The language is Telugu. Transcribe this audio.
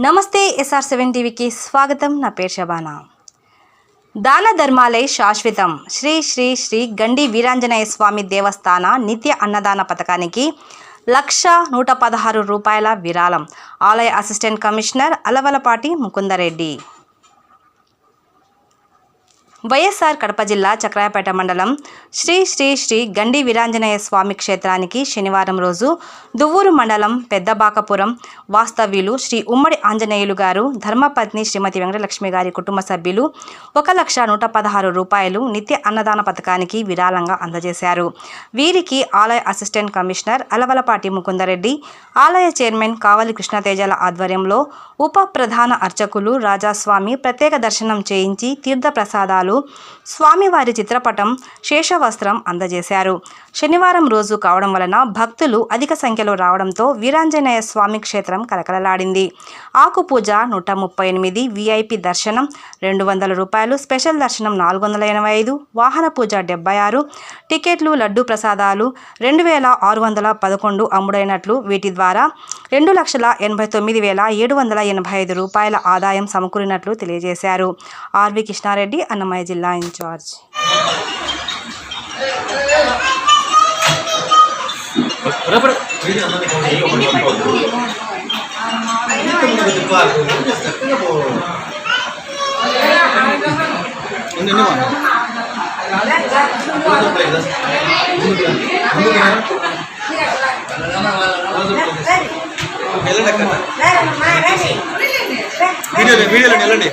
నమస్తే ఎస్ఆర్ సెవెన్ టీవీకి స్వాగతం. నా పేరు శబానా. దాన ధర్మాలే శాశ్వతం. శ్రీ శ్రీ శ్రీ గండి వీరాంజనేయ స్వామి దేవస్థాన నిత్య అన్నదాన పథకానికి లక్ష నూట పదహారు రూపాయల విరాళం. ఆలయ assistant commissioner Alavalapati Mukunda Reddy. YSR Kadapa జిల్లా చక్రాయపేట మండలం శ్రీ శ్రీ శ్రీ గండి వీరాంజనేయ స్వామి క్షేత్రానికి శనివారం రోజు దువ్వూరు మండలం పెద్దబాకపురం వాస్తవ్యులు శ్రీ ఉమ్మడి ఆంజనేయులు గారు ధర్మపత్ని శ్రీమతి వెంకటలక్ష్మి గారి కుటుంబ సభ్యులు ఒక లక్ష నూట పదహారు రూపాయలు నిత్య అన్నదాన పథకానికి విరాళంగా అందజేశారు. వీరికి ఆలయ అసిస్టెంట్ కమిషనర్ అలవలపాటి ముకుందరెడ్డి ఆలయ చైర్మన్ కావలి కృష్ణతేజల ఆధ్వర్యంలో ఉప ప్రధాన అర్చకులు రాజాస్వామి ప్రత్యేక దర్శనం చేయించి తీర్థ ప్రసాదాలు స్వామివారి చిత్రపటం శేషవస్త్రం అందజేశారు. శనివారం రోజు కావడం వలన భక్తులు అధిక సంఖ్యలో రావడంతో వీరాంజనేయ స్వామి క్షేత్రం కలకలలాడింది. ఆకు పూజ నూట ముప్పై ఎనిమిది విఐపి దర్శనం రెండు వందల రూపాయలు స్పెషల్ దర్శనం నాలుగు వందల ఎనభై ఐదు వాహన పూజ డెబ్బై ఆరు టికెట్లు లడ్డు ప్రసాదాలు రెండు వేల ఆరు వందల పదకొండు అమ్ముడైనట్లు వీటి ద్వారా రెండు లక్షల ఎనభై తొమ్మిది వేల ఏడు వందల ఎనభై ఐదు రూపాయల ఆదాయం సమకూరినట్లు తెలియజేశారు. ఆర్వి కృష్ణారెడ్డి అన్నమయ్య జిల్లా ఇన్ఛార్జ్. బరాబర్ వీడియోలో వీడియోలో వెళ్ళండి.